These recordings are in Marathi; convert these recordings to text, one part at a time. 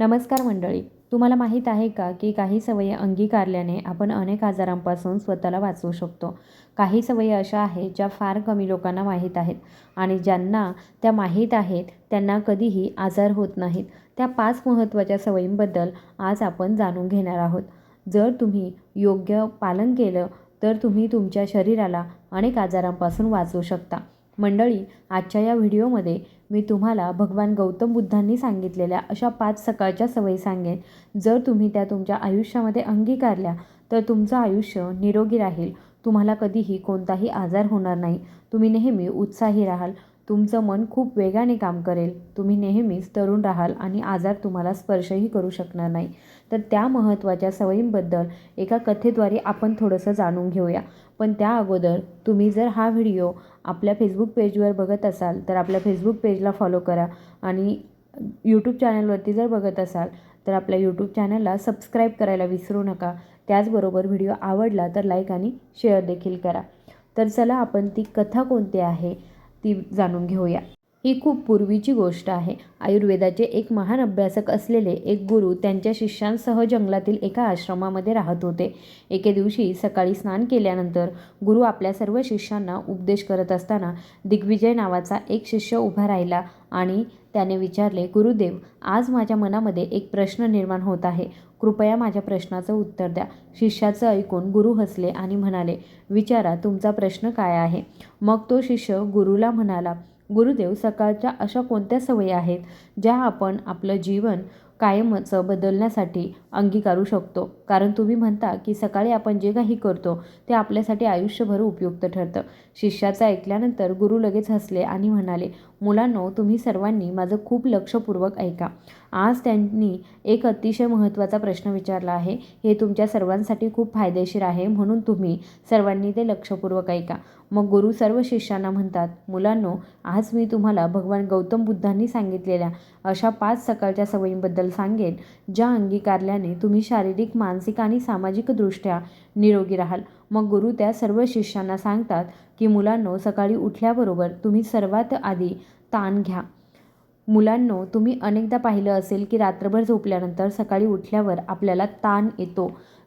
नमस्कार मंडळी. तुम्हाला माहीत आहे का की काही सवयी अंगीकारल्याने आपण अनेक आजारांपासून स्वतःला वाचवू शकतो. काही सवयी अशा आहेत ज्या फार कमी लोकांना माहीत आहेत आणि ज्यांना त्या माहीत आहेत त्यांना कधीही आजार होत नाहीत. त्या पाच महत्त्वाच्या सवयींबद्दल आज आपण जाणून घेणार आहोत. जर तुम्ही योग्य पालन केलं तर तुम्ही तुमच्या शरीराला अनेक आजारांपासून वाचवू शकता. मंडळी आजच्या या व्हिडिओमध्ये मी तुम्हाला भगवान गौतम बुद्धांनी सांगितलेल्या अशा पाच सकाळच्या सवयी सांगेन. जर तुम्ही त्या तुमच्या आयुष्यामध्ये अंगीकारल्या तर तुमचं आयुष्य निरोगी राहील. तुम्हाला कधीही कोणताही आजार होणार नाही. तुम्ही नेहमी उत्साही राहाल. तुमचं मन खूप वेगाने काम करेल. तुम्ही नेहमीच तरुण राहाल आणि आजार तुम्हाला स्पर्शही करू शकणार नाही. तर त्या महत्त्वाच्या सवयींबद्दल एका कथेद्वारे आपण थोडंसं जाणून घेऊया. पण त्या अगोदर तुम्ही जर हा व्हिडिओ आपल्या फेसबुक पेजवर बघत असाल तर आपल्या फेसबुक पेजला फॉलो करा आणि यूट्यूब चॅनलवरती जर बघत असाल तर आपल्या यूट्यूब चॅनलला सबस्क्राईब करायला विसरू नका. त्याचबरोबर व्हिडिओ आवडला तर लाईक आणि शेअर देखील करा. तर चला आपण ती कथा कोणती आहे ती जाणून घेऊया. ही खूप पूर्वीची गोष्ट आहे. आयुर्वेदाचे एक महान अभ्यासक असलेले एक गुरु त्यांच्या शिष्यांसह जंगलातील एका आश्रमामध्ये राहत होते. एके दिवशी सकाळी स्नान केल्यानंतर गुरु आपल्या सर्व शिष्यांना उपदेश करत असताना दिग्विजय नावाचा एक शिष्य उभा राहिला आणि त्याने विचारले गुरुदेव आज माझ्या मनामध्ये एक प्रश्न निर्माण होत आहे. कृपया माझ्या प्रश्नाचं उत्तर द्या. शिष्याचं ऐकून गुरु हसले आणि म्हणाले विचारा तुमचा प्रश्न काय आहे? मग तो शिष्य गुरुला म्हणाला गुरुदेव सकाळच्या अशा कोणत्या सवयी आहेत ज्या आपण आपलं जीवन कायमचं बदलण्यासाठी अंगीकारू शकतो. कारण तुम्ही म्हणता की सकाळी आपण जे काही करतो ते आपल्यासाठी आयुष्यभर उपयुक्त ठरतं. शिष्याचं ऐकल्यानंतर गुरु लगेच हसले आणि म्हणाले मुलांनो तुम्ही सर्वांनी माझं खूप लक्षपूर्वक ऐका. आज त्यांनी एक अतिशय महत्त्वाचा प्रश्न विचारला आहे. हे तुमच्या सर्वांसाठी खूप फायदेशीर आहे म्हणून तुम्ही सर्वांनी ते लक्षपूर्वक ऐका. मग गुरु सर्व शिष्यांना म्हणतात मुलांनो आज मी तुम्हाला भगवान गौतम बुद्धांनी सांगितलेल्या अशा पाच सकाळच्या सवयींबद्दल सांगेन ज्या अंगीकारल्या केल्याने तुम्ही शारीरिक मानसिक आणि सामाजिकदृष्ट्या निरोगी राहाल. मग गुरु त्या सर्व शिष्यांना सांगतात की मुलांनो सकाळी उठल्याबरोबर तुम्ही सर्वात आधी ताण घ्या. मुलांनो तुम्ही अनेकदा पाहिलं असेल की रात्रभर झोपल्यानंतर सकाळी उठल्यावर आपल्याला ताण येतो.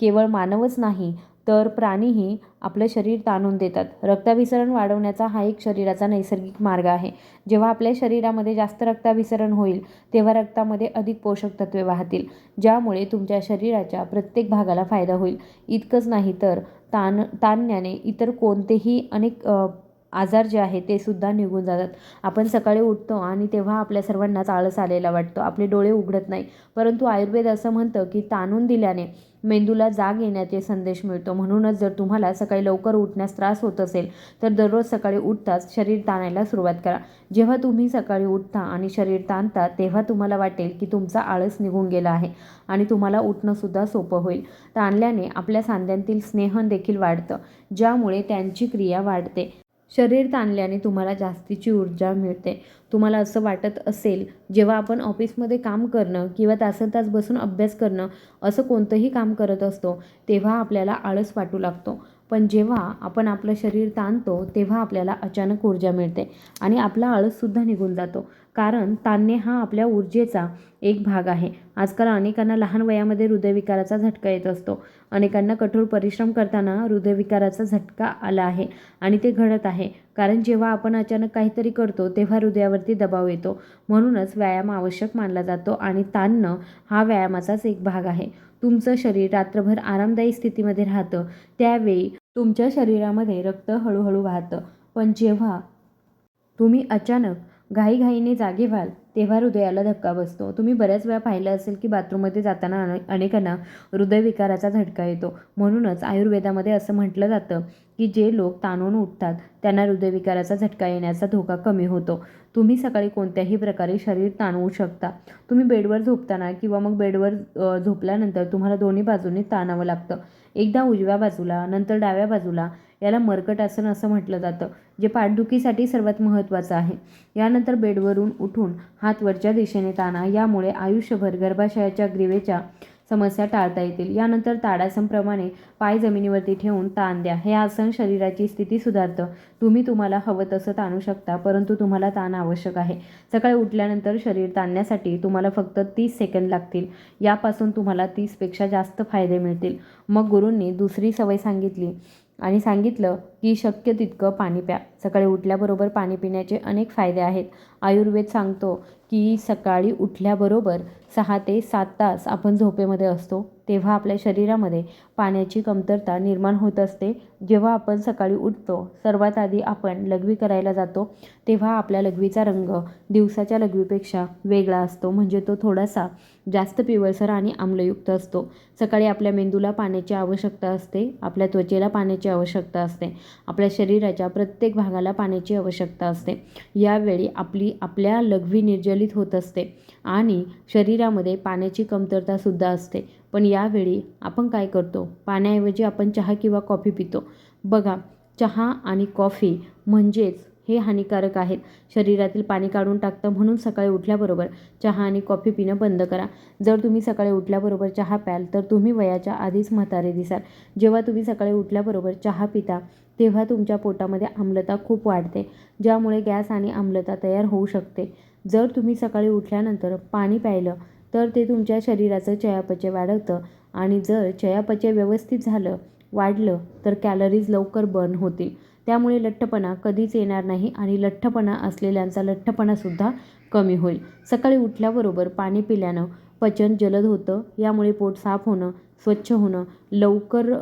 केवळ मानवच नाही तर प्राणीही आपलं शरीर ताणून देतात. रक्ताभिसरण वाढवण्याचा हा एक शरीराचा नैसर्गिक मार्ग आहे. जेव्हा आपल्या शरीरामध्ये जास्त रक्ताभिसरण होईल तेव्हा रक्तामध्ये अधिक पोषक तत्वे वाहतील ज्यामुळे तुमच्या शरीराच्या प्रत्येक भागाला फायदा होईल. इतकंच नाही तर ताण ताणण्याने इतर कोणतेही अनेक आजार जे आहे ते सुद्धा निघून जातात. आपण सकाळी उठतो आणि तेव्हा आपल्या सर्वांनाच आळस आलेला वाटतो. आपले डोळे उघडत नाही. परंतु आयुर्वेद असं म्हणतं की ताणून दिल्याने मेंदूला जाग येण्याचे संदेश मिळतो. म्हणूनच जर तुम्हाला सकाळी लवकर उठण्यास त्रास होत असेल तर दररोज सकाळी उठताच शरीर ताणायला सुरुवात करा. जेव्हा तुम्ही सकाळी उठता आणि शरीर ताणता तेव्हा तुम्हाला वाटेल की तुमचा आळस निघून गेला आहे आणि तुम्हाला उठणंसुद्धा सोपं होईल. ताणल्याने आपल्या सांध्यांतील स्नेहन देखील वाढतं ज्यामुळे त्यांची क्रिया वाढते. शरीर ताणल्याने तुम्हाला जास्तीची ऊर्जा मिळते. तुम्हाला असं वाटत असेल जेव्हा आपण ऑफिसमध्ये काम करणं किंवा तासन तास बसून अभ्यास करणं असं कोणतंही काम करत असतो तेव्हा आपल्याला आळस वाटू लागतो. पण जेव्हा आपण आपलं शरीर ताणतो तेव्हा आपल्याला अचानक ऊर्जा मिळते आणि आपला आळससुद्धा निघून जातो. कारण ताणणे हा आपल्या ऊर्जेचा एक भाग आहे. आजकाल अनेकांना लहान वयामध्ये हृदयविकाराचा झटका येत असतो. अनेकांना कठोर परिश्रम करताना हृदयविकाराचा झटका आला आहे आणि ते घडत आहे. कारण जेव्हा आपण अचानक काहीतरी करतो तेव्हा हृदयावरती दबाव येतो. म्हणूनच व्यायाम आवश्यक मानला जातो आणि ताणणं हा व्यायामाचाच एक भाग आहे. तुमचं शरीर रात्रभर आरामदायी स्थितीमध्ये राहतं. त्यावेळी तुमच्या शरीरामध्ये रक्त हळूहळू वाहतं. पण जेव्हा तुम्ही अचानक घाईघाईने जागे व्हाल तेव्हा हृदयाला धक्का बसतो. तुम्ही बऱ्याच वेळा पाहिलं असेल की बाथरूममध्ये जाताना अने अनेकांना हृदयविकाराचा झटका येतो. म्हणूनच आयुर्वेदामध्ये असं म्हटलं जातं की जे लोक ताणून उठतात त्यांना हृदयविकाराचा झटका येण्याचा धोका कमी होतो. तुम्ही सकाळी कोणत्याही प्रकारे शरीर ताणवू शकता. तुम्ही बेडवर झोपताना किंवा मग बेडवर झोपल्यानंतर तुम्हाला दोन्ही बाजूंनी ताणावं लागतं. एकदा उजव्या बाजूला नंतर डाव्या बाजूला याला मरकटासन आसन असं म्हटलं जातं जे पाठदुखीसाठी सर्वात महत्त्वाचं आहे. यानंतर बेडवरून उठून हात वरच्या दिशेने ताणा. यामुळे आयुष्यभर गर्भाशयाच्या ग्रीवेच्या समस्या टाळता येतील. यानंतर ताडासनप्रमाणे पाय जमिनीवरती ठेवून ताण द्या. हे आसन शरीराची स्थिती सुधारतं. तुम्ही तुम्हाला हवं तसं ताणू शकता परंतु तुम्हाला ताण आवश्यक आहे. सकाळी उठल्यानंतर शरीर ताणण्यासाठी तुम्हाला फक्त तीस सेकंद लागतील. यापासून तुम्हाला तीसपेक्षा जास्त फायदे मिळतील. मग गुरूंनी दुसरी सवय सांगितली. आणि सांगितलं की शक्य तितकं पाणी प्या. सकाळी उठल्याबरोबर पाणी पिण्याचे अनेक फायदे आहेत. आयुर्वेद सांगतो की सकाळी उठल्याबरोबर सहा ते सात तास आपण झोपेमध्ये असतो. तेव्हा आपल्या शरीरामध्ये पाण्याची कमतरता निर्माण होत असते. जेव्हा आपण सकाळी उठतो सर्वात आधी आपण लघवी करायला जातो तेव्हा आपल्या लघवीचा रंग दिवसाच्या लघवीपेक्षा वेगळा असतो. म्हणजे तो थोडासा जास्त पिवळसर आणि आम्लयुक्त असतो. सकाळी आपल्या मेंदूला पाण्याची आवश्यकता असते आपल्या त्वचेला पाण्याची आवश्यकता असते आपल्या शरीराच्या प्रत्येक भागाला पाण्याची आवश्यकता असते. यावेळी आपली आपल्या लघवी निर्जलित होत असते आणि शरीरामध्ये पाण्याची कमतरतासुद्धा असते. पण यावेळी आपण काय करतो? पाण्याऐवजी आपण चहा किंवा कॉफी पितो. बघा चहा आणि कॉफी म्हणजेच हे हानिकारक आहेत. शरीरातील पाणी काढून टाकतं म्हणून सकाळी उठल्याबरोबर चहा आणि कॉफी पिणं बंद करा. जर तुम्ही सकाळी उठल्याबरोबर चहा प्याल तर तुम्ही वयाच्या आधीच म्हातारे दिसाल. जेव्हा तुम्ही सकाळी उठल्याबरोबर चहा पिता तेव्हा तुमच्या पोटामध्ये आम्लता खूप वाढते ज्यामुळे गॅस आणि आम्लता तयार होऊ शकते. जर तुम्ही सकाळी उठल्यानंतर पाणी प्यायलं तर ते तुमच्या शरीराचं चयापचय वाढवतं. आणि जर चयापचय व्यवस्थित झालं वाढलं तर कॅलरीज लवकर बर्न होतील. त्यामुळे लठ्ठपणा कधीच येणार नाही आणि लठ्ठपणा असलेल्यांचा लठ्ठपणासुद्धा कमी होईल. सकाळी उठल्याबरोबर पाणी पिल्यानं पचन जलद होतं. यामुळे पोट साफ होणं स्वच्छ होणं लवकर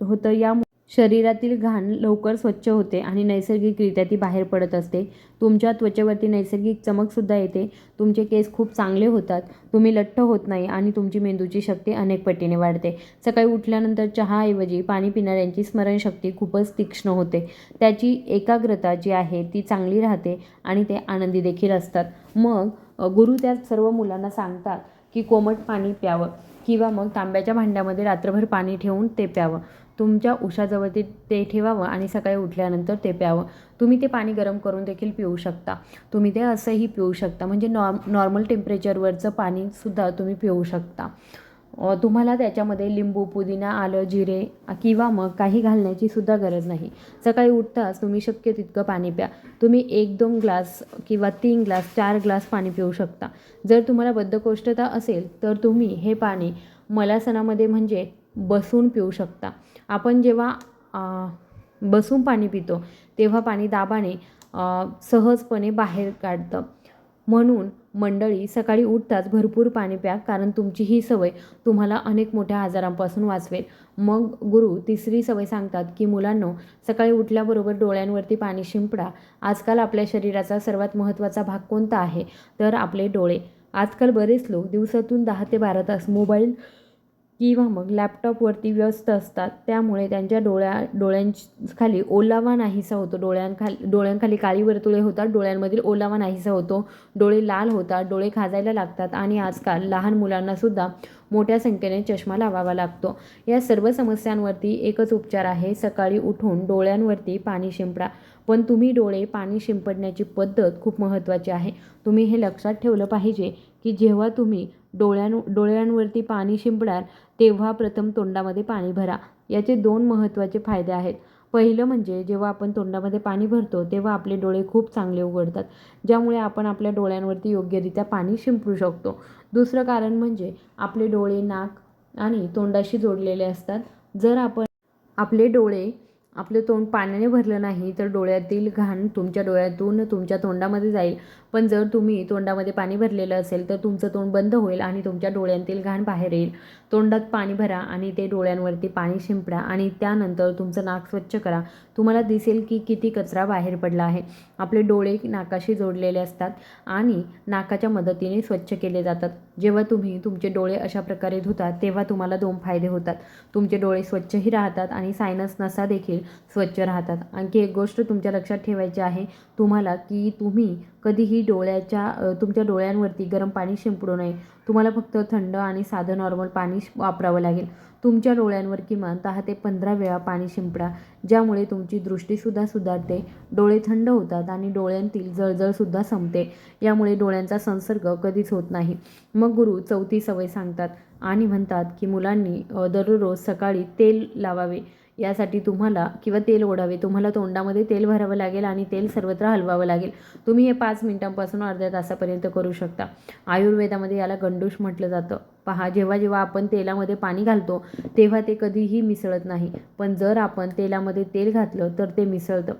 होतं. यामुळे शरीरातील घाण लवकर स्वच्छ होते आणि नैसर्गिकरित्या ती बाहेर पडत असते. तुमच्या त्वचेवरती नैसर्गिक चमकसुद्धा येते. तुमचे केस खूप चांगले होतात. तुम्ही लठ्ठ होत नाही आणि तुमची मेंदूची शक्ती अनेक पटीने वाढते. सकाळी उठल्यानंतर चहाऐवजी पाणी पिणाऱ्यांची स्मरणशक्ती खूपच तीक्ष्ण होते. त्याची एकाग्रता जी आहे ती चांगली राहते आणि ते आनंदी देखील असतात. मग गुरु त्या सर्व मुलांना सांगतात की कोमट पाणी प्यावं किंवा मग तांब्याच्या भांड्यामध्ये रात्रभर पाणी ठेवून ते प्यावं. तुमच्या उशाजवळ ते ते ठेवावं आणि सकाळी उठल्यानंतर ते प्यावं. तुम्ही ते पाणी गरम करून देखील पिऊ शकता. तुम्ही ते असंही पिऊ शकता. म्हणजे नॉर्म नॉर्मल टेम्परेचरवरचं पाणीसुद्धा तुम्ही पिऊ शकता. तुम्हाला त्याच्यामध्ये लिंबू पुदिना आलं जिरे किंवा मग काही घालण्याची सुद्धा गरज नाही. सकाळी उठताच तुम्ही शक्य तितकं पाणी प्या. तुम्ही एक दोन ग्लास किंवा तीन ग्लास चार ग्लास पाणी पिऊ शकता. जर तुम्हाला बद्धकोष्ठता असेल तर तुम्ही हे पाणी मलासनामध्ये म्हणजे बसून पिऊ शकता. आपण जेव्हा बसून पाणी पितो तेव्हा पाणी दाबाने सहजपणे बाहेर काढतं. म्हणून मंडळी सकाळी उठताच भरपूर पाणी प्या कारण तुमची ही सवय तुम्हाला अनेक मोठ्या आजारांपासून वाचवेल. मग गुरु तिसरी सवय सांगतात की मुलांनो सकाळी उठल्याबरोबर डोळ्यांवरती पाणी शिंपडा. आजकाल आपल्या शरीराचा सर्वात महत्त्वाचा भाग कोणता आहे? तर आपले डोळे. आजकाल बरेच लोक दिवसातून दहा ते बारा तास मोबाईल किंवा मग लॅपटॉपवरती व्यस्त असतात त्यामुळे त्यांच्या डोळ्या डोळ्यांची खाली ओलावा नाहीसा होतो. डोळ्यांखाली डोळ्यांखाली काळी वर्तुळे होतात डोळ्यांमधील ओलावा नाहीसा होतो. डोळे लाल होतात डोळे खाजायला लागतात आणि आजकाल लहान मुलांनासुद्धा मोठ्या संख्येने चष्मा लावावा लागतो. या सर्व समस्यांवरती एकच उपचार आहे सकाळी उठून डोळ्यांवरती पाणी शिंपडा. पण तुम्ही डोळे पाणी शिंपडण्याची पद्धत खूप महत्त्वाची आहे. तुम्ही हे लक्षात ठेवलं पाहिजे की जेव्हा तुम्ही डोळ्यां डोळ्यांवरती पाणी शिंपणार तेव्हा प्रथम तोंडामध्ये पाणी भरा. याचे दोन महत्त्वाचे फायदे आहेत. पहिलं म्हणजे जेव्हा आपण तोंडामध्ये पाणी भरतो तेव्हा आपले डोळे खूप चांगले उघडतात ज्यामुळे आपण आपल्या डोळ्यांवरती योग्यरित्या पाणी शिंपडू शकतो. दुसरं कारण म्हणजे आपले डोळे नाक आणि तोंडाशी जोडलेले असतात. जर आपण आपले डोळे आपलं तोंड पाण्याने भरलं नाही तर डोळ्यातील घाण तुमच्या डोळ्यातून तुमच्या तोंडामध्ये जाईल. पण जर तुम्ही तोंडामध्ये पाणी भरलेलं असेल तर तुमचं तोंड बंद होईल आणि तुमच्या डोळ्यांतील घाण बाहेर येईल. तोंडात पाणी भरा आणि ते डोळ्यांवरती पाणी शिंपडा आणि त्यानंतर तुमचं नाक स्वच्छ करा. तुम्हाला दिसेल की किती कचरा बाहेर पडला आहे. आपले डोळे नाकाशी जोडलेले असतात आणि नाकाच्या मदतीने स्वच्छ केले जातात. जेव्हा तुम्ही तुमचे डोळे अशा प्रकारे धुतात तेव्हा तुम्हाला दोन फायदे होतात. तुमचे डोळे स्वच्छही राहतात आणि सायनस नसा देखील स्वच्छ राहतात. आणखी एक गोष्ट तुमच्या लक्षात ठेवायची आहे. तुम्हाला की तुम्ही कधीही डोळ्याच्या तुमच्या डोळ्यांवरती गरम पाणी शिंपडू नये. तुम्हाला फक्त थंड आणि साधं नॉर्मल पाणी श- वापरावं लागेल. तुमच्या डोळ्यांवर किमान दहा ते पंधरा वेळा पाणी शिंपडा ज्यामुळे तुमची दृष्टीसुद्धा सुधारते. डोळे थंड होतात आणि डोळ्यांतील जळजळसुद्धा संपते. यामुळे डोळ्यांचा संसर्ग कधीच होत नाही. मग गुरु चौथी सवय सांगतात आणि म्हणतात की मुलांनी दररोज सकाळी तेल लावावे. यासाठी तुम्हाला किंवा तेल ओढावे. तुम्हाला तोंडामध्ये तेल भरावं लागेल आणि तेल सर्वत्र हलवावं लागेल. तुम्ही हे पाच मिनिटांपासून अर्ध्या तासापर्यंत करू शकता. आयुर्वेदामध्ये याला गंडूश म्हटलं जातं. पहा जेव्हा जेव्हा आपण तेलामध्ये पाणी घालतो तेव्हा ते कधीही मिसळत नाही. पण जर आपण तेलामध्ये तेल घातलं तर ते मिसळतं.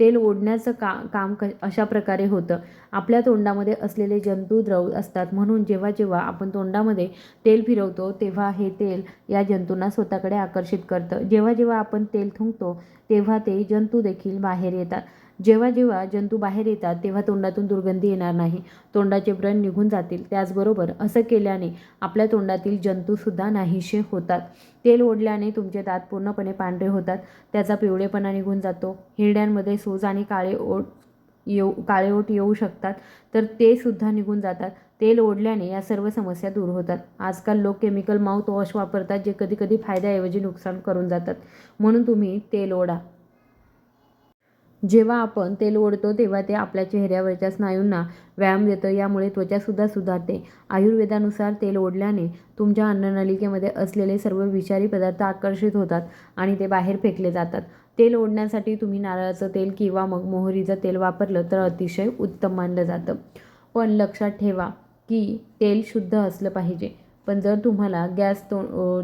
तेल ओढण्याचं का काम क अशा प्रकारे होतं. आपल्या तोंडामध्ये असलेले जंतुद्रव असतात. म्हणून जेव्हा जेव्हा आपण तोंडामध्ये तेल फिरवतो तेव्हा हे तेल या जंतूंना स्वतःकडे आकर्षित करतं. जेव्हा जेव्हा आपण तेल थुंकतो तेव्हा ते जंतू देखील बाहेर येतात. जेव्हा जेव्हा जंतू बाहेर येतात तेव्हा तोंडातून दुर्गंधी येणार नाही. तोंडाचे व्रण निघून जातील. त्याचबरोबर असं केल्याने आपल्या तोंडातील जंतूसुद्धा नाहीसे होतात. तेल ओढल्याने तुमचे दात पूर्णपणे पांढरे होतात. त्याचा पिवळेपणा निघून जातो. हिरड्यांमध्ये सूज आणि काळे ओठ येऊ काळे ओठ येऊ शकतात तर ते सुद्धा निघून जातात. तेल ओढल्याने या सर्व समस्या दूर होतात. आजकाल लोक केमिकल माउथ वॉश वापरतात जे कधी कधी फायद्याऐवजी नुकसान करून जातात. म्हणून तुम्ही तेल ओढा. जेव्हा आपण तेल ओढतो तेव्हा ते आपल्या चेहऱ्यावरच्या स्नायूंना व्यायाम देतं. यामुळे त्वचासुद्धा सुधारते. आयुर्वेदानुसार तेल ओढल्याने तुमच्या अन्ननलिकेमध्ये असलेले सर्व विषारी पदार्थ आकर्षित होतात आणि ते बाहेर फेकले जातात. तेल ओढण्यासाठी तुम्ही नारळाचं तेल किंवा मग मोहरीचं तेल वापरलं तर अतिशय उत्तम मानलं जातं. पण लक्षात ठेवा की तेल शुद्ध असलं पाहिजे. पण जर तुम्हाला गॅस तो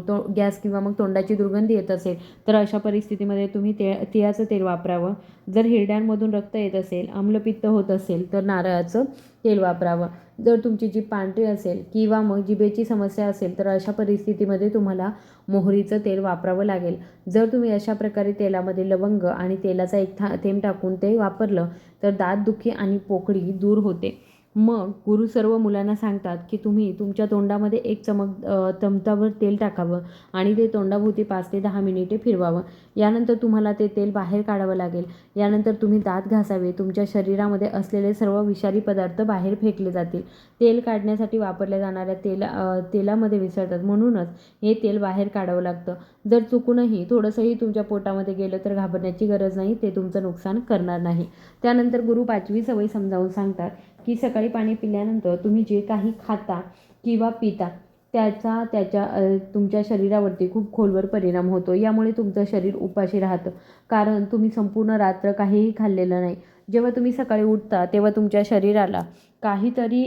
तो गॅस किंवा मग तोंडाची दुर्गंधी येत असेल तर अशा परिस्थितीमध्ये तुम्ही ते तिळाचं तेल वापरावं. जर हिरड्यांमधून रक्त येत असेल आम्लपित्त होत असेल तर नारळाचं तेल वापरावं. जर तुमची जी पांढरी असेल किंवा मग जिभेची समस्या असेल तर अशा परिस्थितीमध्ये तुम्हाला मोहरीचं तेल वापरावं लागेल. जर तुम्ही अशा प्रकारे तेलामध्ये लवंग आणि तेलाचा एक था थेंब टाकून ते वापरलं तर दातदुखी आणि पोकळी दूर होते. मग गुरु सर्व मुलांना सांगतात की तुम्ही तुमच्या तोंडामध्ये एक चमक अ, चमचाभर तेल टाकावं आणि ते तोंडाभोवती पाच ते दहा मिनिटे फिरवावं. यानंतर तुम्हाला ते तेल बाहेर काढावं लागेल. यानंतर तुम्ही दात घासावे. तुमच्या शरीरामध्ये असलेले सर्व विषारी पदार्थ बाहेर फेकले जातील. तेल काढण्यासाठी वापरल्या जाणाऱ्या तेला तेलामध्ये मिसळतात. म्हणूनच हे तेल बाहेर काढावं लागतं. जर चुकूनही थोडंसंही तुमच्या पोटामध्ये गेलं तर घाबरण्याची गरज नाही. ते तुमचं नुकसान करणार नाही. त्यानंतर गुरु पाचवी सवय समजावून सांगतात की सकाळी पाणी पिल्यानंतर तुम्ही जे काही खाता किंवा पिता त्याचा त्याच्या तुमच्या शरीरावरती खूप खोलवर परिणाम होतो. यामुळे तुमचं शरीर उपाशी राहतं. कारण तुम्ही संपूर्ण रात्र काहीही खाल्लेलं नाही. जेव्हा तुम्ही सकाळी उठता तेव्हा तुमच्या शरीराला काहीतरी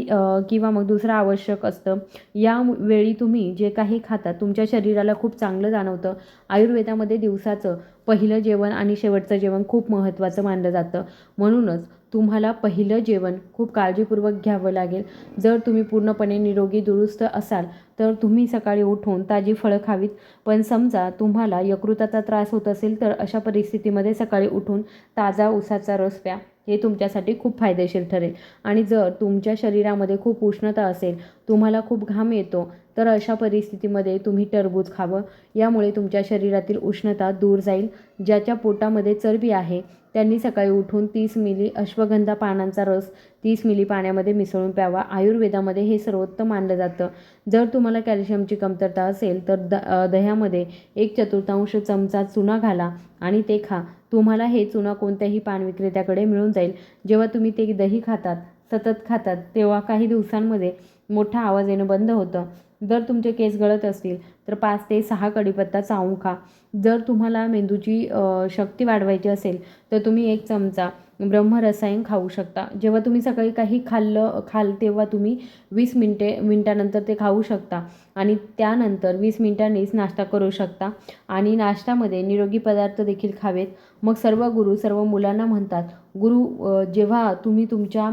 किंवा मग दुसरं आवश्यक असतं. या वेळी तुम्ही जे काही खाता तुमच्या शरीराला खूप चांगलं जाणवतं. आयुर्वेदामध्ये दिवसाचं पहिलं जेवण आणि शेवटचं जेवण खूप महत्त्वाचं मानलं जातं. म्हणूनच तुम्हाला पहिलं जेवण खूप काळजीपूर्वक घ्यावं लागेल. जर तुम्ही पूर्णपणे निरोगी दुरुस्त असाल तर तुम्ही सकाळी उठून ताजी फळं खावीत. पण समजा तुम्हाला यकृताचा त्रास होत असेल तर अशा परिस्थितीमध्ये सकाळी उठून ताजा उसाचा रस प्या. हे तुमच्यासाठी खूप फायदेशीर ठरेल. आणि जर तुमच्या शरीरामध्ये खूप उष्णता असेल तुम्हाला खूप घाम येतो तर अशा परिस्थितीमध्ये तुम्ही टरबूज खावं. यामुळे तुमच्या शरीरातील उष्णता दूर जाईल. ज्याच्या पोटामध्ये चरबी आहे त्यांनी सकाळी उठून तीस मिली अश्वगंधा पानांचा रस तीस मिली पाण्यामध्ये मिसळून प्यावा. आयुर्वेदामध्ये हे सर्वोत्तम मानलं जातं. जर तुम्हाला कॅल्शियमची कमतरता असेल तर द दह्यामध्ये एक चतुर्थांश चमचा चुना घाला आणि ते खा. तुम्हाला हे चुना कोणत्याही पान विक्रेत्याकडे मिळून जाईल. जेव्हा तुम्ही ते दही खातात सतत खातात तेव्हा काही दिवसांमध्ये मोठा आवाज येणं बंद होतं. जर तुमचे केस गळत असतील तर पाच ते सहा कढीपत्ता चावून खा. जर तुम्हाला मेंदूची शक्ती वाढवायची असेल तर तुम्ही एक चमचा ब्रह्मरसायन खाऊ शकता. जेव्हा तुम्ही सकाळी काही खाल्लं खाल तेव्हा तुम्ही वीस मिनटे मिनटानंतर ते खाऊ शकता. आणि त्यानंतर वीस मिनटांनीच नाश्ता करू शकता. आणि नाश्त्यामध्ये निरोगी पदार्थ देखील खावेत. मग सर्व गुरु सर्व मुलांना म्हणतात गुरु जेव्हा तुम्ही तुमच्या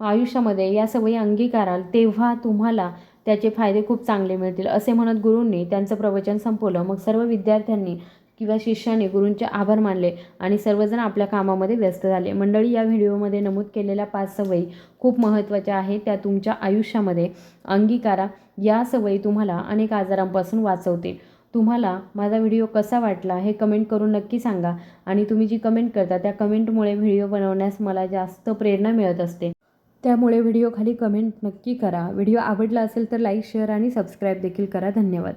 आयुष्यामध्ये या सवयी अंगीकाराल तेव्हा तुम्हाला त्याचे फायदे खूप चांगले मिळतील. असे म्हणत गुरूंनी त्यांचं प्रवचन संपवलं. मग सर्व विद्यार्थ्यांनी किंवा शिष्याने गुरूंचे आभार मानले आणि सर्वजण आपल्या कामामध्ये व्यस्त झाले. मंडळी या व्हिडिओमध्ये नमूद केलेल्या पाच सवयी खूप महत्त्वाच्या आहेत. त्या तुमच्या आयुष्यामध्ये अंगीकारा. या सवयी तुम्हाला अनेक आजारांपासून वाचवतील. तुम्हाला माझा व्हिडिओ कसा वाटला हे कमेंट करून नक्की सांगा आणि तुम्ही जी कमेंट करता त्या कमेंटमुळे व्हिडिओ बनवण्यास मला जास्त प्रेरणा मिळत असते. त्यामुळे व्हिडिओ खाली कमेंट नक्की करा. व्हिडिओ आवडला असेल तर लाईक शेअर आणि सबस्क्राईब देखील करा. धन्यवाद.